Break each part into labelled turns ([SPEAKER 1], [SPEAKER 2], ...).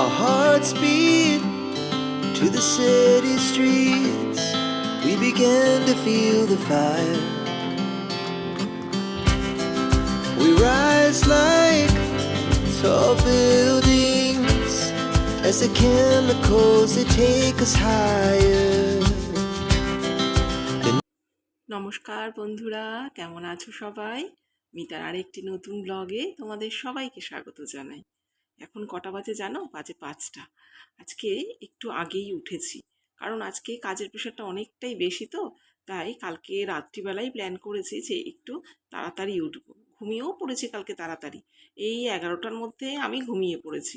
[SPEAKER 1] Our hearts beat to the city streets. We began to feel the fire. We rise like tall buildings as the chemicals they take us higher.
[SPEAKER 2] নমস্কার বন্ধুরা কেমন আছো সবাই মিতার আরেকটি নতুন ব্লগে তোমাদের সবাইকে স্বাগত জানাই এখন কটা বাজে জানো? বাজে পাঁচটা। আজকে একটু আগেই উঠেছি। কারণ আজকে কাজের প্রেশারটা অনেকটাই বেশি তো, তাই কালকে রাত্রিবেলায় প্ল্যান করেছি যে একটু তাড়াতাড়ি উঠব। ঘুমিয়েও পড়েছি কালকে তাড়াতাড়ি। এই এগারোটার মধ্যে আমি ঘুমিয়ে পড়েছি।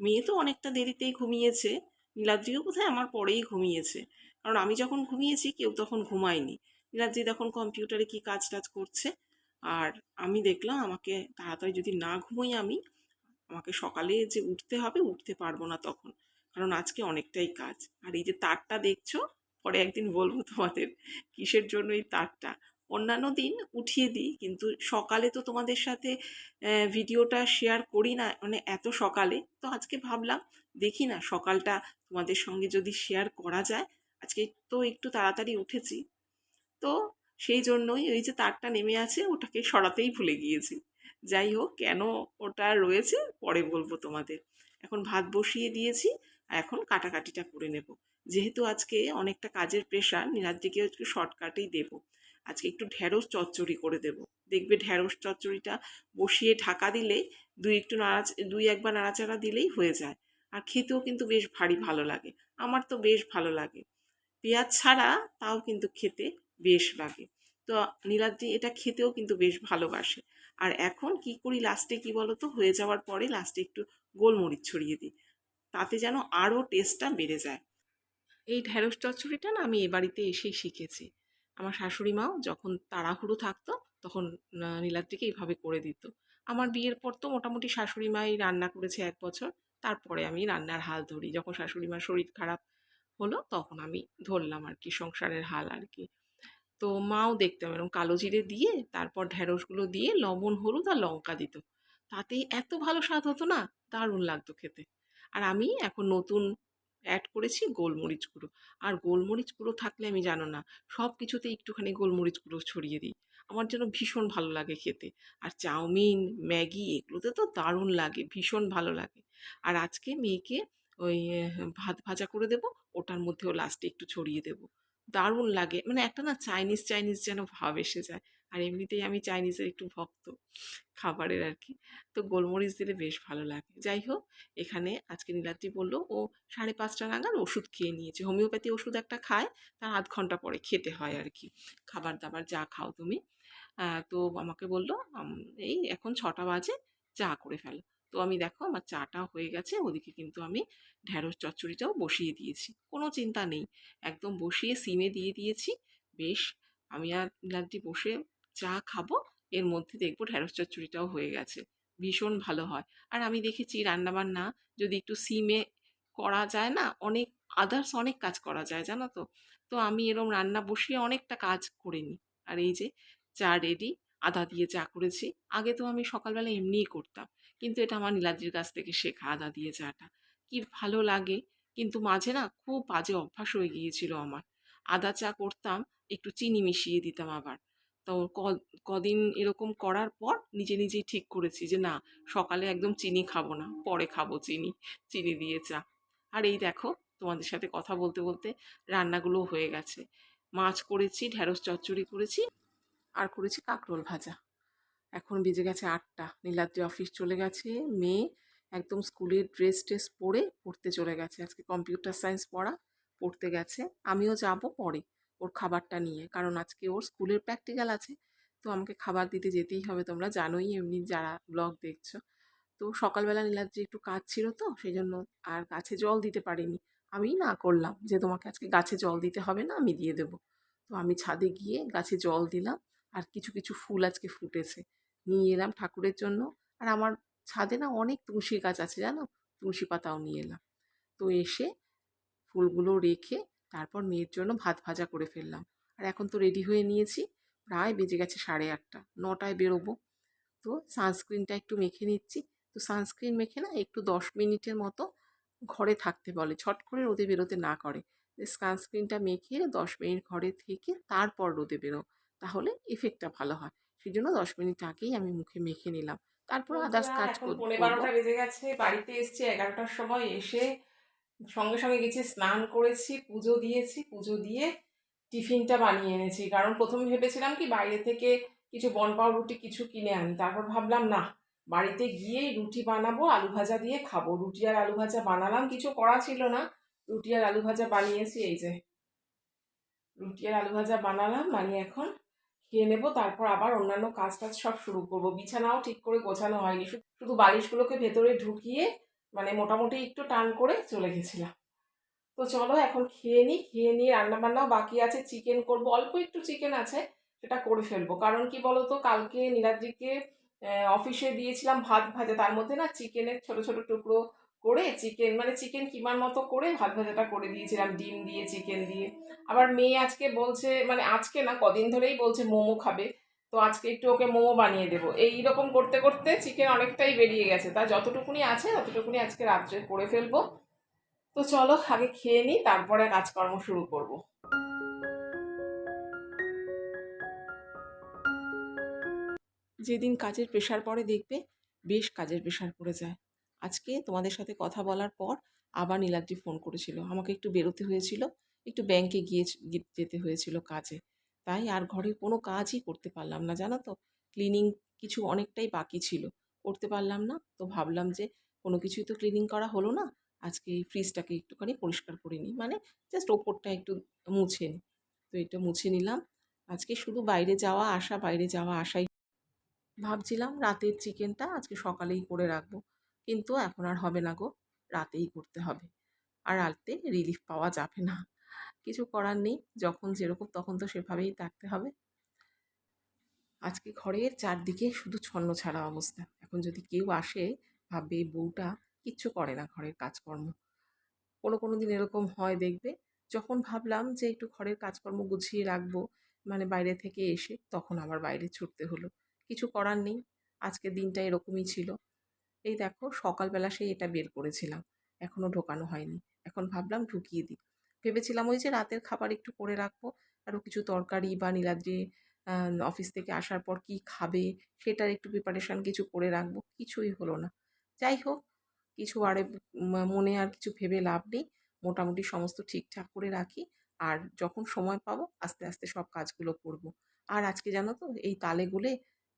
[SPEAKER 2] মেয়ে তো অনেকটা দেরিতেই ঘুমিয়েছে। নীলাদ্রিও কোথায় আমার পরেই ঘুমিয়েছে। কারণ আমি যখন ঘুমিয়েছি, কেউ তখন ঘুমায়নি। নীলাদ্রি তখন কম্পিউটারে কি কাজ টাজ করছে। আর আমি দেখলাম আমাকে তাড়াতাড়ি যদি না ঘুমোই আমি আমাকে সকালে যে উঠতে হবে, উঠতে পারব না তখন। কারণ আজকে অনেকটাই কাজ। আর এই যে তারটা দেখছ, পরে একদিন বলব তোমাদের কিসের জন্য এই তারটা? অন্যান্য দিন উঠিয়ে দিই, কিন্তু সকালে তো তোমাদের সাথে ভিডিওটা শেয়ার করি না মানে এত সকালে। তো আজকে ভাবলাম, দেখি না, সকালটা তোমাদের সঙ্গে যদি শেয়ার করা যায়। আজকে তো একটু তাড়াতাড়ি উঠেছি। তো সেই জন্যই ওই যে তারটা নেমে আছে, ওটাকে সরাতেই ভুলে গিয়েছি। যাই হোক, কেন ওটা রয়েছে পরে বলব তোমাদের। এখন ভাত বসিয়ে দিয়েছি আর এখন কাটাকাটিটা করে নেব। যেহেতু আজকে অনেকটা কাজের প্রেশার নীলাদ্রিকে একটু শর্টকাটেই দেব। আজকে একটু ঢ্যাঁড়স চচ্চড়ি করে দেব। দেখবে ঢ্যাঁড়স চচ্চড়িটা বসিয়ে ঢাকা দিলে দুই একটু নাড়া দুই একবার নাড়াচাড়া দিলেই হয়ে যায়। আর খেতেও কিন্তু বেশ ভারী ভালো লাগে। আমার তো বেশ ভালো লাগে। পেঁয়াজ ছাড়া তাও কিন্তু খেতে বেশ লাগে। তো নীলাদ্রি এটা খেতেও কিন্তু বেশ ভালোবাসে। আর এখন কি করি লাস্টে কি বলতো? হয়ে যাওয়ার পরে লাস্টে একটু গোলমরিচ ছড়িয়ে দিই। তাতে যেন আরও টেস্টটা বেড়ে যায়। এই ঢ্যাঁড়স চচ্চড়িটা না আমি এ বাড়িতে এসেই শিখেছি। আমার শাশুড়ি মাও যখন তাড়াহুড়ো থাকতো তখন নীলাদ্রিকে এইভাবে করে দিত। আমার বিয়ের পর তো মোটামুটি শাশুড়ি মাই রান্না করেছে এক বছর। তারপরে আমি রান্নার হাল ধরি। যখন শাশুড়ি মার শরীর খারাপ হলো তখন আমি ধরলাম আর কি সংসারের হাল আর কি। তো মাও দেখতাম এরকম কালো জিরে দিয়ে, তারপর ঢ্যাঁড়সগুলো দিয়ে লবণ, হলুদ আর লঙ্কা দিত। তাতেই এত ভালো স্বাদ হতো না, দারুণ লাগতো খেতে। আর আমি এখন নতুন অ্যাড করেছি গোলমরিচ গুঁড়ো। আর গোলমরিচ গুঁড়ো থাকলে আমি জানো না সব কিছুতে একটুখানি গোলমরিচ গুঁড়ো ছড়িয়ে দিই। আমার যেন ভীষণ ভালো লাগে খেতে। আর চাউমিন, ম্যাগি এগুলোতে তো দারুণ লাগে, ভীষণ ভালো লাগে। আর আজকে মেয়েকে ওই, ভাত ভাজা করে দেবো, ওটার মধ্যেও লাস্টে একটু ছড়িয়ে দেবো। দারুণ লাগে। মানে একটা না চাইনিজ চাইনিজ যেন ভাব এসে যায়। আর এমনিতেই আমি চাইনিজের একটু ভক্ত খাবারের আর কি তো গোলমরিচ দিলে বেশ ভালো লাগে। যাই হোক, এখানে আজকে নীলাদ্রি বলল, ও সাড়ে পাঁচটা নাগাদ ওষুধ খেয়ে নিয়েছে। হোমিওপ্যাথি ওষুধ একটা খায়, তার আধ ঘণ্টা পরে খেতে হয় আর কি খাবার দাবার যা খাও তুমি। তো আমাকে বলল এই এখন ছটা বাজে, চা করে ফেলো। তো আমি দেখো আমার চাটা হয়ে গেছে, ওদিকে কিন্তু আমি ঢ্যাঁড়স চচ্চড়িটাও বসিয়ে দিয়েছি, কোনো চিন্তা নেই। একদম বসিয়ে সিমে দিয়ে দিয়েছি, বেশ আমি আর নীলাদ্রি বসে চা খাব, এর মধ্যে দেখব ঢ্যাঁড়স চচ্চড়িটাও হয়ে গেছে, ভীষণ ভালো হয়। আর আমি দেখেছি রান্নাবান্না যদি একটু সিমে করা যায় না, অনেক আদার্স অনেক কাজ করা যায়, জানো তো? তো আমি এরম রান্না বসিয়ে অনেকটা কাজ করে নিই। আর এই যে চা রেডি আদা দিয়ে চা করেছি, আগে তো আমি সকালবেলা এমনিই করতাম। কিন্তু এটা আমার নীলাদ্রির কাছ থেকে শেখা আদা দিয়ে চাটা কি ভালো লাগে। কিন্তু মাঝে না খুব বাজে অভ্যাস হয়ে গিয়েছিল আমার। আদা চা করতাম, একটু চিনি মিশিয়ে দিতাম আবার। তো কদিন এরকম করার পর নিজে নিজেই ঠিক করেছি যে না, সকালে একদম চিনি খাব না, পরে খাব চিনি চিনি দিয়ে চা। আর এই দেখো, তোমাদের সাথে কথা বলতে বলতে রান্নাগুলো হয়ে গেছে। মাছ করেছি ঢ্যাঁড়স চচ্চড়ি করেছি, আর করেছি কাঁকরোল ভাজা। এখন বেজে গেছে আটটা। নীলাদ্রি অফিস চলে গেছে। মেয়ে একদম স্কুলের ড্রেস ট্রেস পরে পড়তে চলে গেছে। আজকে কম্পিউটার সায়েন্স পড়া, পড়তে গেছে। আমিও যাব পরে ওর খাবারটা নিয়ে। কারণ আজকে ওর স্কুলের প্র্যাকটিক্যাল আছে। তো আমাকে খাবার দিতে যেতেই হবে তোমরা জানোই, এমনি যারা ব্লগ দেখছ। তো সকালবেলা নীলাদ্রি একটু কাজ ছিল তো সেই জন্য আর গাছে জল দিতে পারিনি। আমি না করলাম যে তোমাকে আজকে গাছে জল দিতে হবে না, আমি দিয়ে দেবো। তো আমি ছাদে গিয়ে গাছে জল দিলাম। আর কিছু কিছু ফুল আজকে ফুটেছে। নিয়ে এলাম ঠাকুরের জন্য। আর আমার ছাদে না অনেক তুলসী গাছ আছে জানো? তুলসী পাতাও নিয়ে এলাম। তো এসে ফুলগুলো রেখে তারপর মেয়ের জন্য ভাত ভাজা করে ফেললাম। আর এখন তো রেডি হয়ে নিয়েছি। প্রায় বেজে গেছে সাড়ে আটটা। নটায় বেরোবো। তো সানস্ক্রিনটা একটু মেখে নিচ্ছি। তো সানস্ক্রিন মেখে না একটু দশ মিনিটের মতো ঘরে থাকতে বলে। ছট করে রোদে বেরোতে না করে। সানস্ক্রিনটা মেখে দশ মিনিট ঘরে থেকে তারপর রোদে বেরো তাহলে এফেক্টটা ভালো হয়। সেই জন্য দশ মিনিট আগেই আমি মুখে মেখে নিলাম। তারপর আদার্স কাজ করব
[SPEAKER 3] পৌনে বারোটা বেজে গেছে বাড়িতে এসছি এগারোটার সময় এসে সঙ্গে সঙ্গে গেছি স্নান করেছি পুজো দিয়েছি পুজো দিয়ে টিফিনটা বানিয়ে এনেছি। কারণ প্রথমে ভেবেছিলাম কি বাইরে থেকে কিছু বন পাউরুটি কিছু কিনে আনি। তারপর ভাবলাম না বাড়িতে গিয়েই রুটি বানাবো আলু ভাজা দিয়ে খাব। রুটি আর আলু ভাজা বানালাম কিছু করা ছিল না। রুটি আর আলু ভাজা বানিয়েছি এই যে। রুটি আর আলু ভাজা বানালাম বানিয়ে এখন খেয়ে নেব, তারপর আবার অন্যান্য কাজ টাজ সব শুরু করব। বিছানাও ঠিক করে গোছানো হয়নি শুধু- বালিশগুলোকে ভেতরে ঢুকিয়ে মানে মোটামুটি একটু টান করে চলে গেছিলাম। তো চলো এখন খেয়ে নিই খেয়ে নিয়ে রান্নাবান্নাও বাকি আছে, চিকেন করব, অল্প একটু চিকেন আছে, সেটা করে ফেলব। কারণ কি বলতো, কালকে নীলাদ্রিকে অফিসে দিয়েছিলাম ভাত ভাজা, তার মধ্যে না চিকেনের ছোট ছোট টুকরো করে চিকেন মানে চিকেন কিমার মতো করে ভাত ভাজাটা করে দিয়েছিলাম, ডিম দিয়ে চিকেন দিয়ে। আবার মেয়ে আজকে বলছে মানে আজকে না, কদিন ধরেই বলছে মোমো খাবে। তো আজকে একটু ওকে মোমো বানিয়ে দেবো। এই রকম করতে করতে চিকেন অনেকটাই বেরিয়ে গেছে। তা যতটুকুনি আছে, ততটুকুনি আজকে রাত্রে করে ফেলব। তো চলো, আগে খেয়ে নিই, তারপরে কাজকর্ম শুরু করব।
[SPEAKER 2] যেদিন কাজের প্রেশার পড়ে দেখবে, বেশ কাজের প্রেশার পড়ে যায়। আজকে তোমাদের সাথে কথা বলার পর আবার নীলাদ্রি ফোন করেছিল। আমাকে একটু বেরোতে হয়েছিল, একটু ব্যাংকে গিয়ে যেতে হয়েছিল কাজে। তাই আর ঘরের কোনো কাজই করতে পারলাম না, জানো তো? ক্লিনিং কিছু অনেকটাই বাকি ছিল। করতে পারলাম না, তো ভাবলাম যে কোনো কিছুই তো ক্লিনিং করা হলো না, আজকে এই ফ্রিজটাকে একটুখানি পরিষ্কার করে নিই। মানে জাস্ট ওপরটা একটু মুছে নিই। তো এটা মুছে নিলাম। আজকে শুধু বাইরে যাওয়া আসা, বাইরে যাওয়া আসাই। ভাবছিলাম রাতের চিকেনটা আজকে সকালেই করে রাখব। কিন্তু এখন আর হবে না গো, রাতেই করতে হবে। আর রাতে রিলিফ পাওয়া যাবে না। কিছু করার নেই, যখন যেরকম তখন তো সেভাবেই থাকতে হবে। আজকে ঘরের চারদিকে শুধু ছন্ন ছাড়া অবস্থা। এখন যদি কেউ আসে, ভাববে বউটা কিচ্ছু করে না ঘরের কাজকর্ম। কোনো কোনো দিন এরকম হয় দেখবে, যখন ভাবলাম যে একটু ঘরের কাজকর্ম গুছিয়ে রাখব মানে বাইরে থেকে এসে তখন আবার বাইরে ছুটতে হলো। কিছু করার নেই আজকের দিনটা এরকমই ছিল। এই দেখো সকালবেলা সেই এটা বের করেছিলাম। এখনও ঢোকানো হয়নি। এখন ভাবলাম ঢুকিয়ে দিই। ভেবেছিলাম ওই যে রাতের খাবার একটু করে রাখব। আরও কিছু তরকারি বা নীলাদ্রি অফিস থেকে আসার পর কি খাবে সেটার একটু প্রিপারেশান কিছু করে রাখব। কিছুই হলো না। যাই হোক, কিছু আরে মনে আর কিছু ভেবে লাভ নেই। মোটামুটি সমস্ত ঠিকঠাক করে রাখি। আর যখন সময় পাবো, আস্তে আস্তে সব কাজগুলো করব। আর আজকে জানো তো, এই তালে গুলে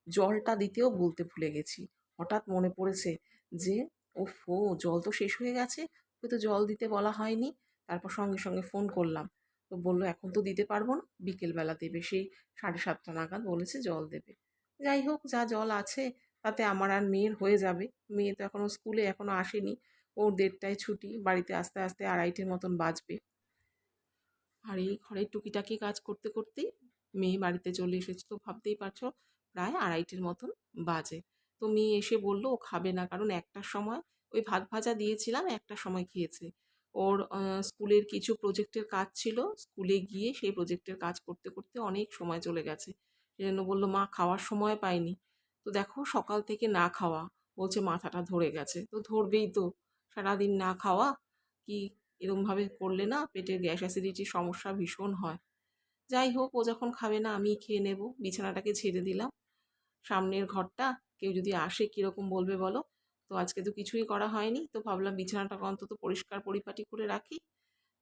[SPEAKER 2] জলটা দিতেও বলতে ভুলে গেছি। হঠাৎ মনে পড়েছে যে, ওফো জল তো শেষ হয়ে গেছে। ওকে তো জল দিতে বলা হয়নি। তারপর সঙ্গে সঙ্গে ফোন করলাম। তো বলল, এখন তো দিতে পারব না। বিকেলবেলা দেবে। সেই সাড়ে সাতটা নাগাদ বলেছে, জল দেবে। যাই হোক, যা জল আছে, তাতে আমার আর মেয়ের হয়ে যাবে। মেয়ে তো এখনও স্কুলে এখনও আসেনি। ওর দেড়টায় ছুটি। বাড়িতে আস্তে আস্তে আড়াইটের মতন বাজবে। আর এই ঘরের টুকিটাকি কাজ করতে করতেই মেয়ে বাড়িতে চলে এসেছে। তো ভাবতেই পারছ, প্রায় আড়াইটের মতন বাজে। তো মেয়ে এসে বলল, ও খাবে না। কারণ একটার সময় ওই ভাত ভাজা দিয়েছিলাম, একটা সময় খেয়েছে। ওর স্কুলের কিছু প্রজেক্টের কাজ ছিল। স্কুলে গিয়ে সেই প্রজেক্টের কাজ করতে করতে অনেক সময় চলে গেছে। সেজন্য বলল, মা, খাওয়ার সময় পাইনি। তো দেখো, সকাল থেকে না খাওয়া, বলছে মাথাটা ধরে গেছে। তো ধরবেই তো, সারাদিন না খাওয়া, কি এরমভাবে করলে না পেটের গ্যাস অ্যাসিডিটির সমস্যা ভীষণ হয়। যাই হোক, ও যখন খাবে না আমি খেয়ে নেব। বিছানাটাকে ছেড়ে দিলাম। সামনের ঘরটা কেউ যদি আসে কীরকম বলবে বলো? তো আজকে তো কিছুই করা হয়নি। তো ভাবলাম বিছানাটাকে অন্তত পরিষ্কার পরিপাটি করে রাখি।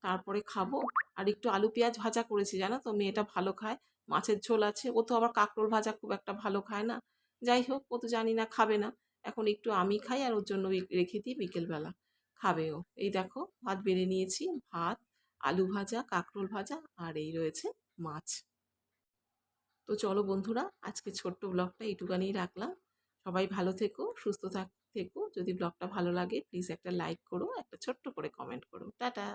[SPEAKER 2] তারপরে খাব। আর একটু আলু পেঁয়াজ ভাজা করেছি, জানো তো? মেয়েটা ভালো খায়, মাছের ঝোল আছে। ও তো আবার কাঁকরোল ভাজা খুব একটা ভালো খায় না। যাই হোক, ও তো জানি না, খাবে না। এখন একটু আমি খাই আর ওর জন্য রেখে দিই বিকেলবেলা। খাবে ও। এই দেখো, ভাত বেড়ে নিয়েছি। ভাত, আলু ভাজা, কাঁকরোল ভাজা আর এই রয়েছে মাছ। তো চলো বন্ধুরা, আজকে ছোট্ট ব্লগটা এইটুকানিই রাখলাম। সবাই ভালো থেকো, সুস্থ থাক, থেকো। যদি ব্লগটা ভালো লাগে প্লিজ একটা লাইক করো, একটা ছোট্ট করে কমেন্ট করো। টাটা!